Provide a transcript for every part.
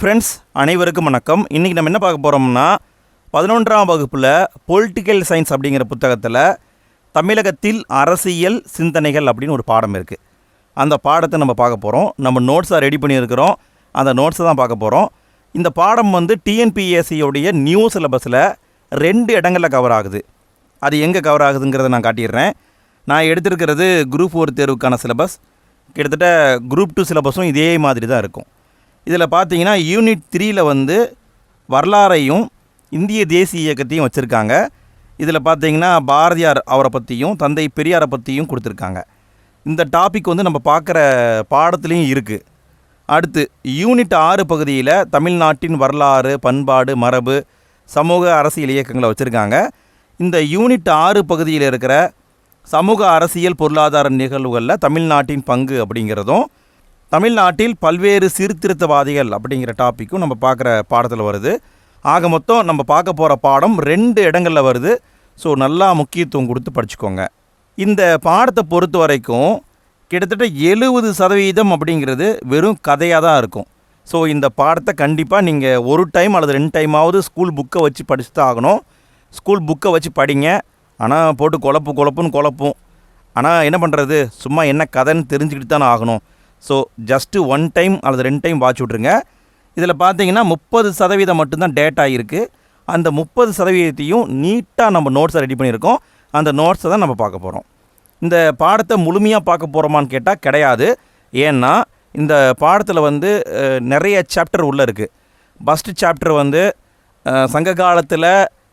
Friends அனைவருக்கும் வணக்கம். இன்றைக்கி நம்ம என்ன பார்க்க போகிறோம்னா பதினொன்றாம் வகுப்பில் பொலிட்டிக்கல் சயின்ஸ் அப்படிங்கிற புத்தகத்தில் தமிழகத்தில் அரசியல் சிந்தனைகள் அப்படின்னு ஒரு பாடம் இருக்குது அந்த பாடத்தை நம்ம பார்க்க போகிறோம் நம்ம நோட்ஸாக ரெடி பண்ணியிருக்கிறோம். அந்த நோட்ஸை தான் பார்க்க போகிறோம் இந்த பாடம் வந்து டிஎன்பிஎஸ்சியோடைய நியூ சிலபஸில் ரெண்டு இடங்களில் கவர் ஆகுது. அது எங்கே கவர் ஆகுதுங்கிறத நான் காட்டிடுறேன். நான் எடுத்திருக்கிறது குரூப் ஒரு தேர்வுக்கான சிலபஸ் கிட்டத்தட்ட குரூப் டூ சிலபஸும் இதே மாதிரி தான் இருக்கும். இதில் பார்த்தீங்கன்னா யூனிட் த்ரீயில் வந்து வரலாறையும் இந்திய தேசிய இயக்கத்தையும் வச்சுருக்காங்க. இதில் பார்த்தீங்கன்னா பாரதியார் அவரை பற்றியும் தந்தை பெரியாரை பற்றியும் கொடுத்துருக்காங்க. இந்த டாபிக் வந்து நம்ம பார்க்குற பாடத்துலேயும் இருக்குது அடுத்து யூனிட் ஆறு பகுதியில் தமிழ்நாட்டின் வரலாறு பண்பாடு மரபு சமூக அரசியல் இயக்கங்களை வச்சுருக்காங்க. இந்த யூனிட் ஆறு பகுதியில் இருக்கிற சமூக அரசியல் பொருளாதார நிகழ்வுகளில் தமிழ்நாட்டின் பங்கு அப்படிங்கிறதும் தமிழ்நாட்டில் பல்வேறு சீர்திருத்தவாதிகள் அப்படிங்கிற டாப்பிக்கும் நம்ம பார்க்குற பாடத்தில் வருது. ஆக மொத்தம் நம்ம பார்க்க போகிற பாடம் ரெண்டு இடங்களில் வருது. ஸோ நல்லா முக்கியத்துவம் கொடுத்து படிச்சுக்கோங்க. இந்த பாடத்தை பொறுத்த வரைக்கும் கிட்டத்தட்ட எழுபது சதவீதம் அப்படிங்கிறது வெறும் கதையாக தான் இருக்கும். ஸோ இந்த பாடத்தை கண்டிப்பாக நீங்கள் ஒரு டைம் அல்லது ரெண்டு டைமாவது ஸ்கூல் புக்கை வச்சு படிச்சு தான் ஆகணும். ஸ்கூல் புக்கை வச்சு படிங்க. ஆனால் போட்டு குழப்பு குழப்புன்னு குழப்பும். ஆனால் என்ன பண்ணுறது சும்மா என்ன கதைன்னு தெரிஞ்சுக்கிட்டு தானே ஆகணும். ஸோ ஜஸ்ட்டு ஒன் டைம் அல்லது ரெண்டு டைம் வாட்ச் விட்ருங்க இதில் பார்த்தீங்கன்னா முப்பது சதவீதம் மட்டும்தான் டேட்டா இருக்குது அந்த முப்பது சதவீதத்தையும் நீட்டாக நம்ம நோட்ஸை ரெடி பண்ணியிருக்கோம். அந்த நோட்ஸை தான் நம்ம பார்க்க போகிறோம் இந்த பாடத்தை முழுமையாக பார்க்க போகிறோமான்னு கேட்டால் கிடையாது. ஏன்னா இந்த பாடத்தில் வந்து நிறைய சாப்டர் உள்ளே இருக்குது ஃபஸ்ட்டு சாப்டர் வந்து சங்க காலத்தில்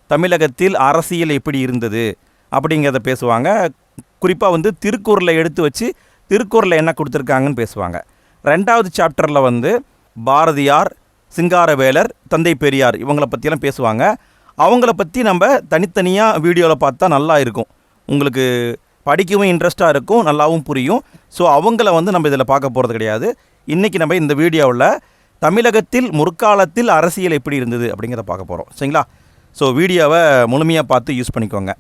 தமிழகத்தில் அரசியல் எப்படி இருந்தது அப்படிங்கிறத பேசுவாங்க. குறிப்பாக வந்து திருக்குறளை எடுத்து வச்சு திருக்குறளில் என்ன கொடுத்துருக்காங்கன்னு பேசுவாங்க. ரெண்டாவது சாப்டரில் வந்து பாரதியார் சிங்காரவேலர் தந்தை பெரியார் இவங்கள பற்றியெல்லாம் பேசுவாங்க. அவங்கள பற்றி நம்ம தனித்தனியாக வீடியோவில் பார்த்தா நல்லா இருக்கும். உங்களுக்கு படிக்கவும் இன்ட்ரெஸ்ட்டாக இருக்கும் நல்லாவும் புரியும். ஸோ அவங்கள வந்து நம்ம இதில் பார்க்க போகிறது கிடையாது. இன்றைக்கி நம்ம இந்த வீடியோவில் தமிழகத்தில் முற்காலத்தில் அரசியல் எப்படி இருந்தது அப்படிங்கிறத பார்க்க போகிறோம் சரிங்களா? ஸோ வீடியோவை முழுமையாக பார்த்து யூஸ் பண்ணிக்கோங்க.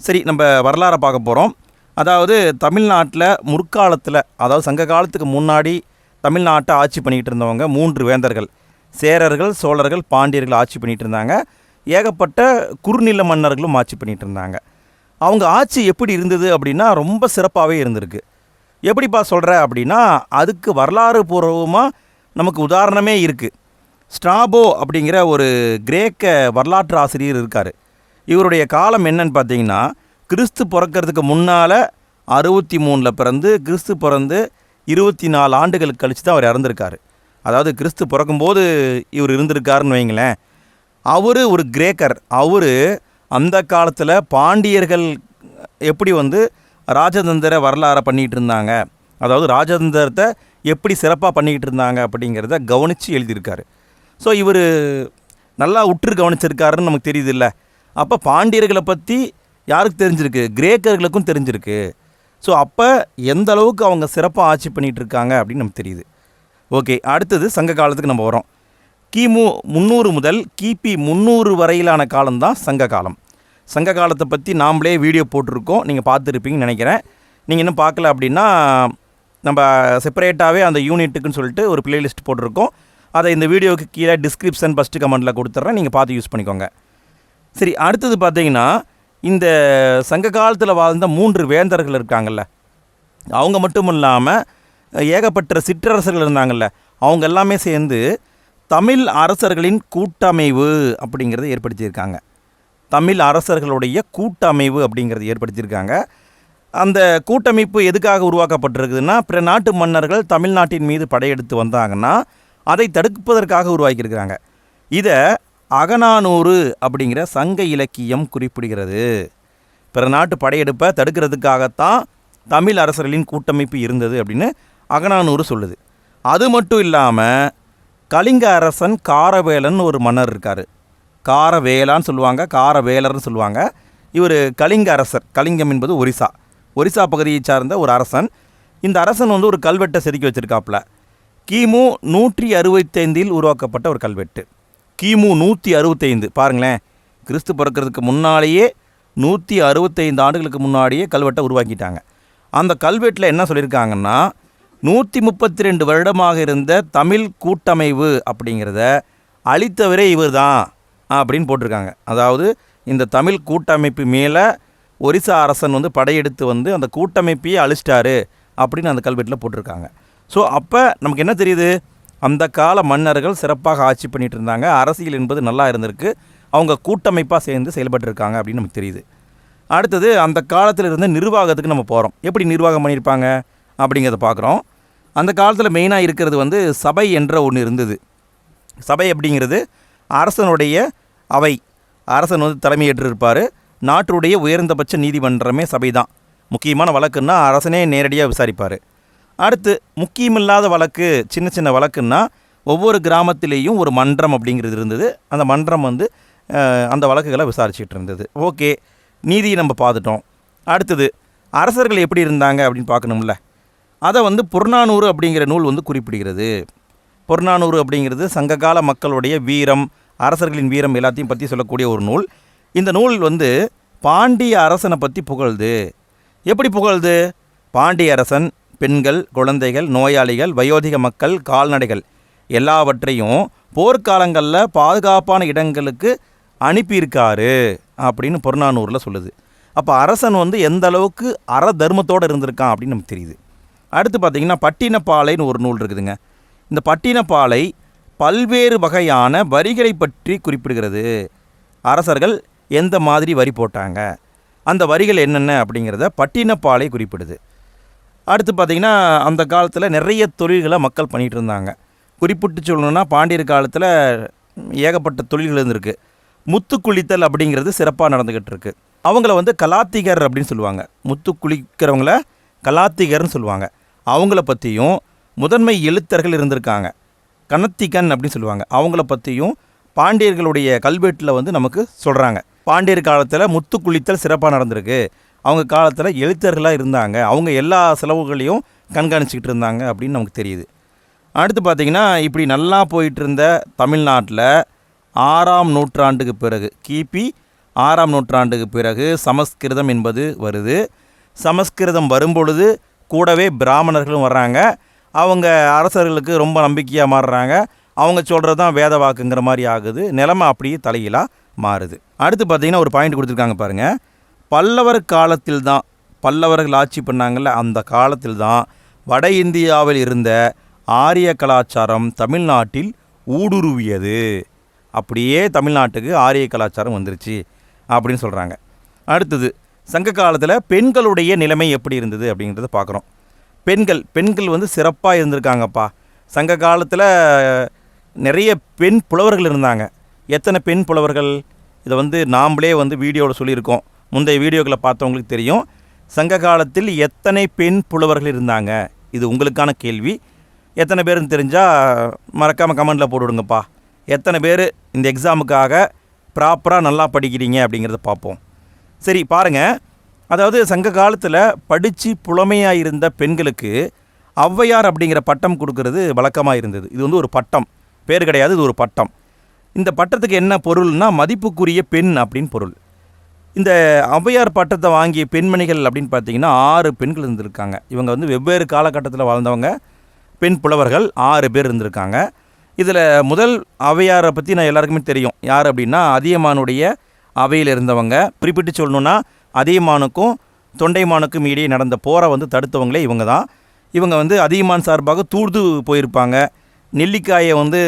சரி நம்ம வரலாறை பார்க்க போகிறோம் அதாவது தமிழ்நாட்டில் முற்காலத்தில் அதாவது சங்க காலத்துக்கு முன்னாடி தமிழ்நாட்டை ஆட்சி பண்ணிக்கிட்டு இருந்தவங்க மூன்று வேந்தர்கள். சேரர்கள் சோழர்கள் பாண்டியர்கள் ஆட்சி பண்ணிகிட்டு இருந்தாங்க. ஏகப்பட்ட குறுநில மன்னர்களும் ஆட்சி பண்ணிகிட்டு இருந்தாங்க. அவங்க ஆட்சி எப்படி இருந்தது அப்படின்னா ரொம்ப சிறப்பாகவே இருந்திருக்கு. எப்படிப்பா சொல்கிற அப்படின்னா அதுக்கு வரலாறு பூர்வமாக நமக்கு உதாரணமே இருக்குது ஸ்ட்ராபோ அப்படிங்கிற ஒரு கிரேக்க வரலாற்று ஆசிரியர் இருக்கார். இவருடைய காலம் என்னன்னு பார்த்தீங்கன்னா கிறிஸ்து பிறக்கிறதுக்கு முன்னால் அறுபத்தி மூணில் பிறந்து கிறிஸ்து பிறந்து இருபத்தி நாலு ஆண்டுகள் கழித்து தான் அவர் இறந்துருக்காரு. அதாவது கிறிஸ்து பிறக்கும்போது இவர் இருந்திருக்காருன்னு வைங்களேன். அவர் ஒரு கிரேக்கர். அவர் அந்த காலத்தில் பாண்டியர்கள் எப்படி வந்து ராஜதந்திர வரலாறை பண்ணிகிட்டு இருந்தாங்க. அதாவது ராஜதந்திரத்தை எப்படி சிறப்பாக பண்ணிக்கிட்டு இருந்தாங்க அப்படிங்கிறத கவனித்து எழுதியிருக்காரு. ஸோ இவர் நல்லா உற்று கவனிச்சிருக்காருன்னு நமக்கு தெரியுது இல்லை. அப்போ பாண்டியர்களை பற்றி யாருக்கு தெரிஞ்சிருக்கு? கிரேக்கர்களுக்கும் தெரிஞ்சிருக்கு. ஸோ அப்போ எந்த அளவுக்கு அவங்க சிறப்பாக ஆட்சி பண்ணிகிட்டு இருக்காங்க அப்படின்னு நமக்கு தெரியுது. ஓகே அடுத்தது சங்க காலத்துக்கு நம்ம வரோம் கிமு முந்நூறு முதல் கிபி முந்நூறு வரையிலான காலம்தான் சங்க காலம். சங்க காலத்தை பற்றி நாம்ளே வீடியோ போட்டிருக்கோம். நீங்கள் பார்த்துருப்பீங்கன்னு நினைக்கிறேன். நீங்கள் இன்னும் பார்க்கல அப்படின்னா நம்ம செப்பரேட்டாகவே அந்த யூனிட்டுக்குன்னு சொல்லிட்டு ஒரு பிளேலிஸ்ட் போட்டிருக்கோம். அதை இந்த வீடியோவுக்கு கீழே டிஸ்கிரிப்ஷன் ஃபஸ்ட்டு கமெண்ட்டில் கொடுத்துட்றேன். நீங்கள் பார்த்து யூஸ் பண்ணிக்கோங்க. சரி அடுத்தது பார்த்தீங்கன்னா இந்த சங்க காலத்தில் வாழ்ந்த மூன்று வேந்தர்கள் இருக்காங்கல்ல. அவங்க மட்டும் இல்லாமல் ஏகப்பட்ட சிற்றரசர்கள் இருந்தாங்கல்ல. அவங்க எல்லாமே சேர்ந்து தமிழ் அரசர்களின் கூட்டமைவு அப்படிங்கிறத ஏற்படுத்தியிருக்காங்க. தமிழ் அரசர்களுடைய கூட்டமைவு அப்படிங்கிறத ஏற்படுத்தியிருக்காங்க. அந்த கூட்டமைப்பு எதுக்காக உருவாக்கப்பட்டிருக்குதுன்னா பிற நாட்டு மன்னர்கள் தமிழ்நாட்டின் மீது படையெடுத்து வந்தாங்கன்னா அதை தடுப்பதற்காக உருவாக்கியிருக்கிறாங்க. இதை அகநானூறு அப்படிங்கிற சங்க இலக்கியம் குறிப்பிடுகிறது. பிற நாட்டு படையெடுப்பை தடுக்கிறதுக்காகத்தான் தமிழ் அரசர்களின் கூட்டமைப்பு இருந்தது அப்படின்னு அகநானூறு சொல்லுது. அது மட்டும் இல்லாமல் கலிங்க அரசன் காரவேலன் ஒரு மன்னர் இருக்கார். காரவேலான்னு சொல்லுவாங்க காரவேலர்னு சொல்லுவாங்க. இவர் கலிங்க அரசர் கலிங்கம் என்பது ஒரிசா. ஒரிசா பகுதியை சார்ந்த ஒரு அரசன். இந்த அரசன் வந்து ஒரு கல்வெட்டை செதுக்கி வச்சுருக்காப்புல. கிமு நூற்றி அறுபத்தைந்தில் உருவாக்கப்பட்ட ஒரு கல்வெட்டு. கிமு நூற்றி அறுபத்தைந்து. பாருங்களேன். கிறிஸ்து பிறக்கிறதுக்கு முன்னாலேயே நூற்றி அறுபத்தைந்து ஆண்டுகளுக்கு முன்னாடியே கல்வெட்டை உருவாக்கிட்டாங்க. அந்த கல்வெட்டில் என்ன சொல்லியிருக்காங்கன்னா நூற்றி முப்பத்தி ரெண்டு வருடமாக இருந்த தமிழ் கூட்டமைவு அப்படிங்கிறத அழித்தவரே இவர் தான் அப்படின்னு போட்டிருக்காங்க. அதாவது இந்த தமிழ் கூட்டமைப்பு மேலே ஒரிசா அரசன் வந்து படையெடுத்து வந்து அந்த கூட்டமைப்பையே அழிச்சிட்டாரு அப்படின்னு அந்த கல்வெட்டில் போட்டிருக்காங்க. ஸோ அப்போ நமக்கு என்ன தெரியுது? அந்த கால மன்னர்கள் சிறப்பாக ஆட்சி பண்ணிகிட்டு இருந்தாங்க. அரசியல் என்பது நல்லா இருந்திருக்கு. அவங்க கூட்டமைப்பாக சேர்ந்து செயல்பட்டுருக்காங்க அப்படின்னு நமக்கு தெரியுது. அடுத்தது அந்த காலத்தில் இருந்து நிர்வாகத்துக்கு நம்ம போகிறோம் எப்படி நிர்வாகம் பண்ணியிருப்பாங்க? அப்படிங்கிறத பார்க்குறோம். அந்த காலத்தில் மெயினாக இருக்கிறது வந்து சபை என்ற ஒன்று இருந்தது. சபை அப்படிங்கிறது அரசனுடைய அவை. அரசன் வந்து தலைமையேற்றிருப்பார். நாட்டுடைய உயர்ந்தபட்ச நீதிமன்றமே சபை தான் முக்கியமான வழக்குன்னா அரசனே நேரடியாக விசாரிப்பார். அடுத்து முக்கியமில்லாத வழக்கு சின்ன சின்ன வழக்குன்னா ஒவ்வொரு கிராமத்திலேயும் ஒரு மன்றம் அப்படிங்கிறது இருந்தது. அந்த மன்றம் வந்து அந்த வழக்குகளை விசாரிச்சுட்டு இருந்தது. ஓகே நீதியை நம்ம பார்த்துட்டோம். அடுத்தது அரசர்கள் எப்படி இருந்தாங்க அப்படின்னு பார்க்கணும்ல. அதை வந்து புறநானூறு அப்படிங்கிற நூல் வந்து குறிப்பிடுகிறது. புறநானூறு அப்படிங்கிறது சங்ககால மக்களுடைய வீரம் அரசர்களின் வீரம் எல்லாத்தையும் பற்றி சொல்லக்கூடிய ஒரு நூல். இந்த நூல் வந்து பாண்டிய அரசனை பற்றி புகழ்து எப்படி புகழ்து பாண்டிய அரசன் பெண்கள் குழந்தைகள் நோயாளிகள் வயோதிக மக்கள் கால்நடைகள் எல்லாவற்றையும் போர்க்காலங்களில் பாதுகாப்பான இடங்களுக்கு அனுப்பியிருக்காரு அப்படின்னு புறநானூரில் சொல்லுது. அப்போ அரசன் வந்து எந்த அளவுக்கு அற தர்மத்தோடு இருந்திருக்கான் அப்படின்னு நமக்கு தெரியுது. அடுத்து பார்த்தீங்கன்னா பட்டினப்பாலைன்னு ஒரு நூல் இருக்குதுங்க. இந்த பட்டினப்பாலை பல்வேறு வகையான வரிகளை பற்றி குறிப்பிடுகிறது. அரசர்கள் எந்த மாதிரி வரி போட்டாங்க? அந்த வரிகள் என்னென்ன அப்படிங்கிறத பட்டினப்பாலை குறிப்பிடுது. அடுத்து பார்த்திங்கன்னா அந்த காலத்தில் நிறைய தொழில்களை மக்கள் பண்ணிகிட்டு இருந்தாங்க. குறிப்பிட்டு சொல்லணுன்னா பாண்டியர் காலத்தில் ஏகப்பட்ட தொழில்கள் இருந்திருக்கு. முத்து குளித்தல் அப்படிங்கிறது சிறப்பாக நடந்துக்கிட்டு இருக்கு. அவங்கள வந்து கலாத்திகர் அப்படின்னு சொல்லுவாங்க. முத்து குளிக்கிறவங்கள கலாத்திகர்னு சொல்லுவாங்க. அவங்கள பற்றியும் முதன்மை எழுத்தர்கள் இருந்திருக்காங்க. கணத்திகன் அப்படின்னு சொல்லுவாங்க. அவங்கள பற்றியும் பாண்டியர்களுடைய கல்வெட்டில் வந்து நமக்கு சொல்கிறாங்க பாண்டியர் காலத்தில் முத்து குளித்தல் சிறப்பாக நடந்திருக்கு. அவங்க காலத்தில் எழுத்தர்களாக இருந்தாங்க. அவங்க எல்லா செலவுகளையும் கண்காணிச்சிக்கிட்டு இருந்தாங்க அப்படின்னு நமக்கு தெரியுது. அடுத்து பார்த்திங்கன்னா இப்படி நல்லா போயிட்டு இருந்த தமிழ்நாட்டில் ஆறாம் நூற்றாண்டுக்கு பிறகு கிபி ஆறாம் நூற்றாண்டுக்கு பிறகு சமஸ்கிருதம் என்பது வருது. சமஸ்கிருதம் வரும்பொழுது கூடவே பிராமணர்களும் வர்றாங்க. அவங்க அரசர்களுக்கு ரொம்ப நம்பிக்கையாக மாறுறாங்க. அவங்க சொல்கிறது தான் வேத வாக்குங்கிற மாதிரி ஆகுது. நிலமை அப்படியே தலையிலாக மாறுது. அடுத்து பார்த்தீங்கன்னா ஒரு பாயிண்ட் கொடுத்துருக்காங்க பாருங்கள் பல்லவர் காலத்தில் தான் பல்லவர்கள் ஆட்சி பண்ணாங்கல்ல அந்த காலத்தில் தான் வட இந்தியாவில் இருந்த ஆரிய கலாச்சாரம் தமிழ்நாட்டில் ஊடுருவியது. அப்படியே தமிழ்நாட்டுக்கு ஆரிய கலாச்சாரம் வந்துருச்சு அப்படின்னு சொல்கிறாங்க அடுத்தது சங்க காலத்தில் பெண்களுடைய நிலைமை எப்படி இருந்தது அப்படிங்கிறத பார்க்குறோம். பெண்கள் பெண்கள் வந்து சிறப்பாக இருந்திருக்காங்கப்பா. சங்க காலத்தில் நிறைய பெண் புலவர்கள் இருந்தாங்க. எத்தனை பெண் புலவர்கள்? இதை வந்து நாம்ளே வந்து வீடியோவில் சொல்லியிருக்கோம். முந்தைய வீடியோக்களை பார்த்தவங்களுக்கு தெரியும். சங்க காலத்தில் எத்தனை பெண் புலவர்கள் இருந்தாங்க? இது உங்களுக்கான கேள்வி. எத்தனை பேருன்னு தெரிஞ்சால் மறக்காமல் கமெண்டில் போட்டுவிடுங்கப்பா. எத்தனை பேர் இந்த எக்ஸாமுக்காக ப்ராப்பராக நல்லா படிக்கிறீங்க அப்படிங்கிறத பார்ப்போம். சரி பாருங்கள் அதாவது சங்க காலத்தில் படித்து புலமையாக இருந்த பெண்களுக்கு ஔவையார் அப்படிங்கிற பட்டம் கொடுக்கறது வழக்கமாக இருந்தது. இது வந்து ஒரு பட்டம். பேர் கிடையாது இது ஒரு பட்டம். இந்த பட்டத்துக்கு என்ன பொருள்னா மதிப்புக்குரிய பெண் அப்படின்னு பொருள். இந்த ஔவையார் பட்டத்தை வாங்கிய பெண்மணிகள் அப்படின்னு பார்த்தீங்கன்னா ஆறு பெண்கள் இருந்திருக்காங்க. இவங்க வந்து வெவ்வேறு காலகட்டத்தில் வாழ்ந்தவங்க. பெண் புலவர்கள் ஆறு பேர் இருந்திருக்காங்க. இதில் முதல் அவையாரை பற்றி நான் எல்லாருக்குமே தெரியும். யார் அப்படின்னா அதியமானுடைய அவையில் இருந்தவங்க. குறிப்பிட்டு சொல்லணுன்னா அதியமானுக்கும் தொண்டைமானுக்கும் இடையே நடந்த போரை வந்து தடுத்தவங்களே இவங்க தான் இவங்க வந்து அதியமான் சார்பாக தூர்து போயிருப்பாங்க. நெல்லிக்காயை வந்து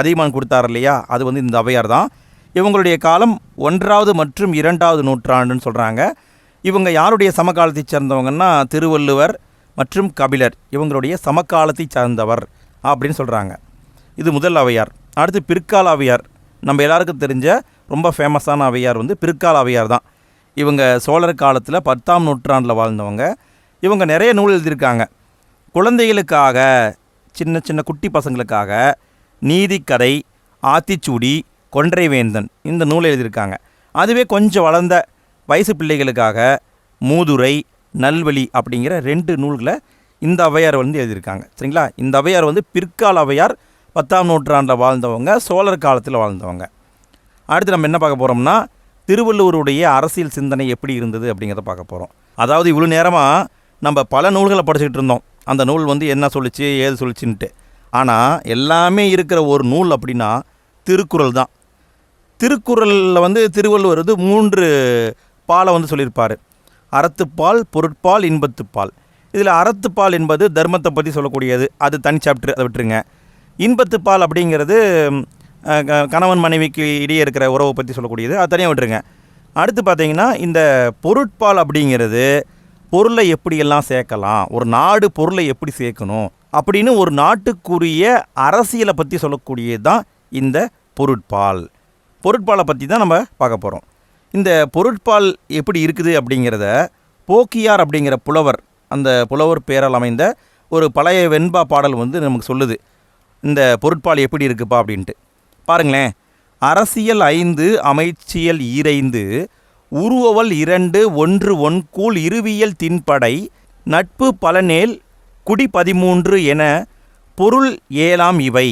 அதியமான் கொடுத்தார் இல்லையா? அது வந்து இந்த அவையார் தான் இவங்களுடைய காலம் ஒன்றாவது மற்றும் இரண்டாவது நூற்றாண்டுன்னு சொல்கிறாங்க இவங்க யாருடைய சமகாலத்தை சேர்ந்தவங்கன்னா? திருவள்ளுவர் மற்றும் கபிலர். இவங்களுடைய சமகாலத்தை சார்ந்தவர் அப்படின்னு சொல்கிறாங்க இது முதல் அவையார். அடுத்து பிற்கால அவையார். நம்ம எல்லாருக்கும் தெரிஞ்ச ரொம்ப ஃபேமஸான அவையார் வந்து பிற்கால அவையார் தான். இவங்க சோழர் காலத்தில் பத்தாம் நூற்றாண்டில் வாழ்ந்தவங்க. இவங்க நிறைய நூல் எழுதியிருக்காங்க. குழந்தைகளுக்காக சின்ன சின்ன குட்டி பசங்களுக்காக நீதிக்கதை ஆத்திச்சூடி கொன்றைவேந்தன் இந்த நூல் எழுதியிருக்காங்க. அதுவே கொஞ்சம் வளர்ந்த வயசு பிள்ளைகளுக்காக மூதுரை நல்வழி அப்படிங்கிற ரெண்டு நூல்களை இந்த அவையார் வந்து எழுதியிருக்காங்க. சரிங்களா? இந்த அவையார் வந்து பிற்கால அவையார் பத்தாம் நூற்றாண்டில் வாழ்ந்தவங்க சோழர் காலத்தில் வாழ்ந்தவங்க. அடுத்து நம்ம என்ன பார்க்க போகிறோம்னா திருவள்ளுவருடைய அரசியல் சிந்தனை எப்படி இருந்தது அப்படிங்கிறத பார்க்க போகிறோம் அதாவது இவ்வளோ நேரமாக நம்ம பல நூல்களை படிச்சுக்கிட்டு இருந்தோம். அந்த நூல் வந்து என்ன சொல்லுச்சு ஏது சொல்லிச்சுன்ட்டு. ஆனால் எல்லாமே இருக்கிற ஒரு நூல் அப்படின்னா திருக்குறள் தான். திருக்குறளில் வந்து திருவள்ளுவர் வந்து மூன்று பாலை வந்து சொல்லியிருப்பார். அறத்துப்பால் பொருட்பால் இன்பத்துப்பால் இதில் அறத்துப்பால் என்பது தர்மத்தை பற்றி சொல்லக்கூடியது. அது தனி சாப்டர் அதை விட்டுருங்க. இன்பத்துப்பால் அப்படிங்கிறது க- கணவன் மனைவிக்கு இடையே இருக்கிற உறவை பற்றி சொல்லக்கூடியது. அது தனியாக விட்டுருங்க. அடுத்து பார்த்திங்கன்னா இந்த பொருட்பால் அப்படிங்கிறது பொருளை எப்படியெல்லாம் சேர்க்கலாம் ஒரு நாடு பொருளை எப்படி சேர்க்கணும் அப்படின்னு ஒரு நாட்டுக்குரிய அரசியலை பற்றி சொல்லக்கூடியது தான் இந்த பொருட்பால். பொருட்பாலை பற்றி தான் நம்ம பார்க்க போகிறோம் இந்த பொருட்பால் எப்படி இருக்குது அப்படிங்கிறத போக்கியார் அப்படிங்கிற புலவர் அந்த புலவர் பேரால் அமைந்த ஒரு பழைய வெண்பா பாடல் வந்து நமக்கு சொல்லுது. இந்த பொருட்பால் எப்படி இருக்குப்பா அப்படின்ட்டு. பாருங்களேன். அரசியல் ஐந்து அமைச்சியல் ஈரைந்து உருவவல் இரண்டு ஒன்று ஒன்கூல் இருவியல் தின்படை நட்பு பலனேல் குடி பதிமூன்று என பொருள் ஏலாம் இவை.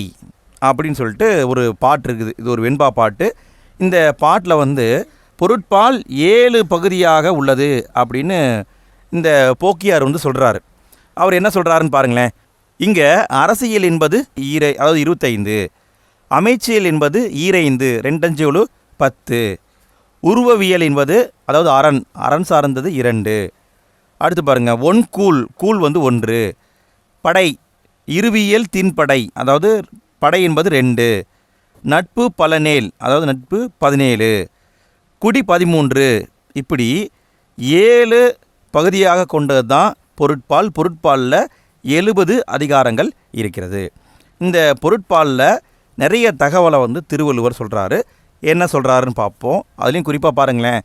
அப்படின்னு சொல்லிட்டு ஒரு பாட்டு இருக்குது. இது ஒரு வெண்பா பாட்டு. இந்த பாட்டில் வந்து பொருட்பால் ஏழு பகுதியாக உள்ளது அப்படின்னு இந்த போக்கியார் வந்து சொல்கிறாரு அவர் என்ன சொல்கிறாருன்னு பாருங்களேன். இங்கே அரசியல் என்பது ஈரை அதாவது இருபத்தைந்து. அமைச்சியல் என்பது ஈரைந்து ரெண்டஞ்சோழு பத்து. உருவவியல் என்பது அதாவது அரண் அரண் சார்ந்தது இரண்டு. அடுத்து பாருங்கள் ஒன் கூல் கூல் வந்து ஒன்று. படை இருவியல் தின்படை அதாவது படை என்பது ரெண்டு. நட்பு பலனேல் அதாவது நட்பு பதினேழு. குடி பதிமூன்று. இப்படி ஏழு பகுதியாக கொண்டது தான் பொருட்பால். பொருட்பாலில் எழுபது அதிகாரங்கள் இருக்கிறது. இந்த பொருட்பாலில் நிறைய தகவலை வந்து திருவள்ளுவர் சொல்கிறாரு என்ன சொல்கிறாருன்னு பார்ப்போம். அதுலேயும் குறிப்பாக பாருங்களேன்.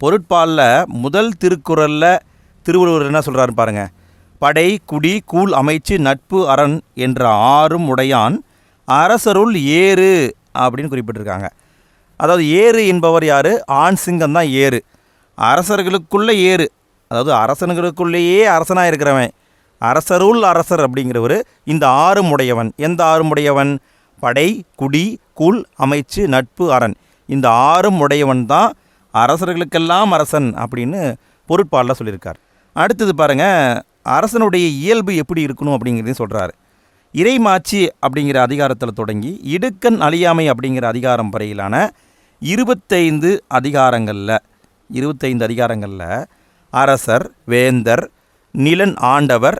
பொருட்பாலில் முதல் திருக்குறளில் திருவள்ளுவர் என்ன சொல்கிறாரு பாருங்கள் படை குடி கூழ் அமைச்சு நட்பு அரண் என்ற ஆறும் உடையான் அரசருள் ஏறு அப்படின்னு குறிப்பிட்டிருக்காங்க. அதாவது ஏறு என்பவர் யார்? ஆண் சிங்கம் தான் ஏறு. அரசர்களுக்குள்ளே ஏறு. அதாவது அரசனுங்களுக்குள்ளேயே அரசனாக இருக்கிறவன். அரசருள் அரசர் அப்படிங்கிறவர் இந்த ஆறும் உடையவன் எந்த ஆறுமுடையவன்? படை குடி குல் அமைச்சு நட்பு அரண். இந்த ஆறும் உடையவன் தான் அரசர்களுக்கெல்லாம் அரசன் அப்படின்னு பொருட்பாலில் சொல்லியிருக்கார். அடுத்தது பாருங்கள் அரசனுடைய இயல்பு எப்படி இருக்கணும் அப்படிங்கிறதையும் சொல்கிறாரு இறைமாச்சி அப்படிங்கிற அதிகாரத்தில் தொடங்கி இடுக்கண் அழியாமை அப்படிங்கிற அதிகாரம் வரையிலான இருபத்தைந்து அதிகாரங்களில் இருபத்தைந்து அதிகாரங்களில் அரசர் வேந்தர் நிலன் ஆண்டவர்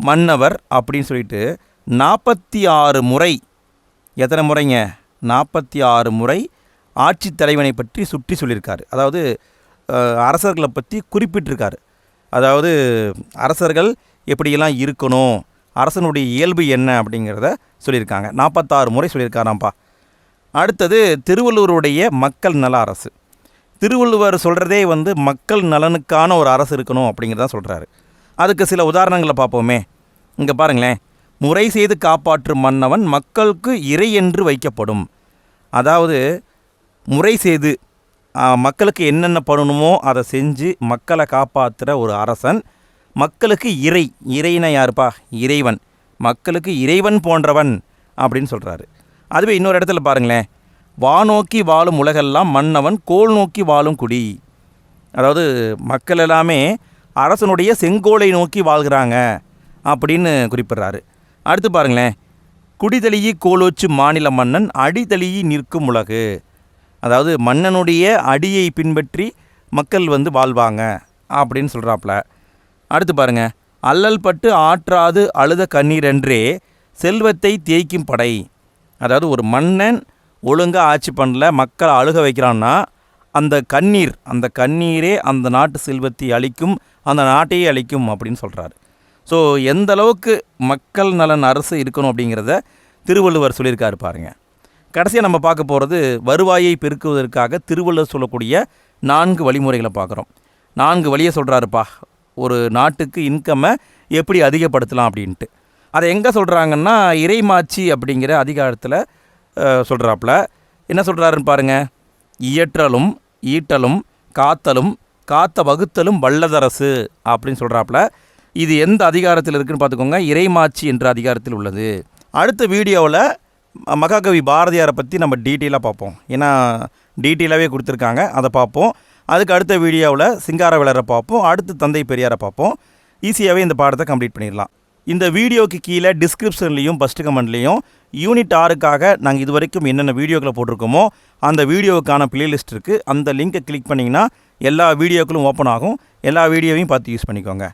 மன்னவர் அப்படின்னு சொல்லிட்டு நாற்பத்தி ஆறு முறை எத்தனை முறைங்க? நாற்பத்தி ஆறு முறை ஆட்சி தலைவனை பற்றி சுற்றி சொல்லியிருக்காரு. அதாவது அரசர்களை பற்றி குறிப்பிட்டிருக்காரு. அதாவது அரசர்கள் எப்படியெல்லாம் இருக்கணும்? அரசனுடைய இயல்பு என்ன அப்படிங்கிறத சொல்லியிருக்காங்க. நாற்பத்தாறு முறை சொல்லியிருக்காராம்ப்பா. அடுத்தது திருவள்ளுவருடைய மக்கள் நல அரசு. திருவள்ளுவர் சொல்கிறதே வந்து மக்கள் நலனுக்கான ஒரு அரசு இருக்கணும் அப்படிங்கிறத சொல்கிறாரு அதுக்கு சில உதாரணங்களை பார்ப்போமே. இங்கே பாருங்களேன். முறை செய்து காப்பாற்றும் மன்னவன் மக்களுக்கு இறை என்று வைக்கப்படும். அதாவது முறை செய்து மக்களுக்கு என்னென்ன பண்ணணுமோ அதை செஞ்சு மக்களை காப்பாற்றுற ஒரு அரசன் மக்களுக்கு இறை இறைனா யாருப்பா? இறைவன். மக்களுக்கு இறைவன் போன்றவன் அப்படின்னு சொல்கிறாரு அதுவே இன்னொரு இடத்துல பாருங்களேன். வானோக்கி வாழும் உலகெல்லாம் மன்னவன் கோல் நோக்கி வாழும் குடி. அதாவது மக்கள் எல்லாமே அரசனுடைய செங்கோலை நோக்கி வாழ்கிறாங்க அப்படின்னு குறிப்பிட்றாரு. அடுத்து பாருங்களேன். குடிதளியி கோலோச்சு மாநில மன்னன் அடிதளியி நிற்கும் உலகு. அதாவது மன்னனுடைய அடியை பின்பற்றி மக்கள் வந்து வாழ்வாங்க அப்படின்னு சொல்கிறாப்புல அடுத்து பாருங்க. அல்லல் பட்டு ஆற்றாது அழுத கண்ணீரென்றே செல்வத்தை தேய்க்கும் படை. அதாவது ஒரு மன்னன் ஒழுங்காக ஆட்சி பண்ணல மக்களை அழுக வைக்கிறான்னா அந்த கண்ணீர் அந்த கண்ணீரே அந்த நாட்டு செல்வத்தை அழிக்கும் அந்த நாட்டையே அழிக்கும் அப்படின்னு சொல்கிறாரு ஸோ எந்த அளவுக்கு மக்கள் நலன் அரசு இருக்கணும் அப்படிங்கிறத திருவள்ளுவர் சொல்லியிருக்காரு பாருங்கள் கடைசியாக நம்ம பார்க்க போகிறது வருவாயை பெருக்குவதற்காக திருவள்ளுவர் சொல்லக்கூடிய நான்கு வழிமுறைகளை பார்க்குறோம். நான்கு வழியை சொல்கிறாருப்பா ஒரு நாட்டுக்கு இன்கம்மை எப்படி அதிகப்படுத்தலாம் அப்படின்ட்டு. அதை எங்கே சொல்கிறாங்கன்னா இறைமாச்சி அப்படிங்கிற அதிகாரத்தில் சொல்கிறாப்புல என்ன சொல்கிறாருன்னு பாருங்க. இயற்றலும் ஈட்டலும் காத்தலும் காத்த வகுத்தலும் வல்லதரசு அப்படின்னு சொல்கிறாப்புல இது எந்த அதிகாரத்தில் இருக்குன்னு பார்த்துக்கோங்க. இறைமாச்சி என்ற அதிகாரத்தில் உள்ளது. அடுத்த வீடியோவில் மகாகவி பாரதியாரை பற்றி நம்ம டீட்டெயிலாக பார்ப்போம். ஏன்னா டீட்டெயிலாகவே கொடுத்துருக்காங்க. அதை பார்ப்போம். அதுக்கு அடுத்த வீடியோவில் சிங்கார விளரை பார்ப்போம். அடுத்து தந்தை பெரியாரை பார்ப்போம். ஈஸியாகவே இந்த பாடத்தை கம்ப்ளீட் பண்ணிடலாம். இந்த வீடியோக்கு கீழே டிஸ்கிரிப்ஷன்லேயும் ஃபஸ்ட்டு கமெண்ட்லேயும் யூனிட் ஆறுக்காக நாங்கள் இது வரைக்கும் என்னென்ன வீடியோக்களை போட்டிருக்கோமோ அந்த வீடியோவுக்கான பிளேலிஸ்ட் இருக்குது அந்த லிங்கை கிளிக் பண்ணிங்கன்னா எல்லா வீடியோக்களும் ஓப்பன் ஆகும். எல்லா வீடியோவையும் பார்த்து யூஸ் பண்ணிக்கோங்க.